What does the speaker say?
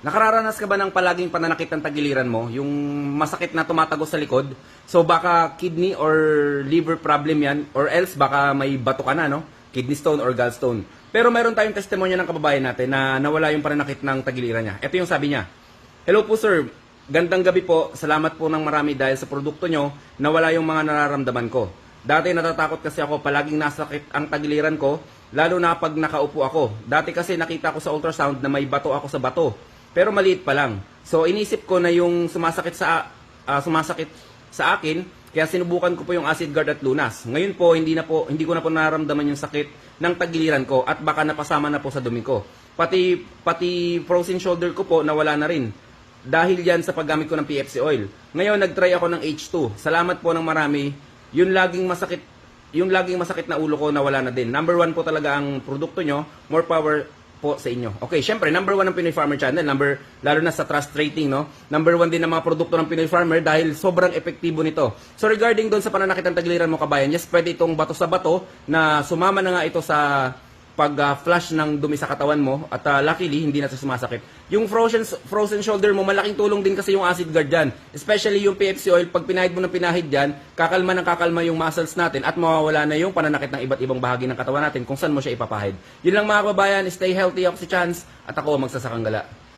Nakararanas ka ba ng palaging pananakit ng tagiliran mo? Yung masakit na tumatago sa likod? So baka kidney or liver problem yan or else baka may bato ka na, no? Kidney stone or gallstone. Pero meron tayong testimonya ng kababayan natin na nawala yung pananakit ng tagiliran niya. Ito yung sabi niya. Hello po sir, gandang gabi po. Salamat po ng marami dahil sa produkto nyo, nawala yung mga nararamdaman ko. Dati natatakot kasi ako, palaging nasakit ang tagiliran ko, lalo na pag nakaupo ako. Dati kasi nakita ko sa ultrasound na may bato ako sa bato, pero maliit pa lang. So inisip ko na yung sumasakit sa ah, sumasakit sa akin, kaya sinubukan ko po yung acid guard at lunas. Ngayon po, hindi na po hindi ko na po nararamdaman yung sakit ng tagiliran ko at baka napasama na po sa dumi ko. Pati pati frozen shoulder ko po nawala na rin dahil yan sa paggamit ko ng PFC oil. Ngayon, nag-try ako ng H2. Salamat po ng marami. Yung laging masakit, yung laging masakit na ulo ko, nawala na din. Number one po talaga ang produkto nyo. More power po sa inyo. Okay, syempre, number one ang Pinoy Farmer Channel. Number, lalo na sa trust rating, no? Number one din ang mga produkto ng Pinoy Farmer dahil sobrang epektibo nito. So, regarding doon sa pananakit ng tagliran mo, kabayan, yes, pwede itong bato sa bato na sumama na nga ito sa pag-flush ng dumi sa katawan mo at ah, luckily hindi na sumasakit. Yung frozen frozen shoulder mo malaking tulong din kasi yung acid guard diyan. Especially yung PFC oil pag pinahid mo ng pinahid diyan, kakalma ng kakalma yung muscles natin at mawawala na yung pananakit ng iba't ibang bahagi ng katawan natin kung saan mo siya ipapahid. Yun lang mga kababayan, stay healthy ako si Chance at ako ang magsasakang gala.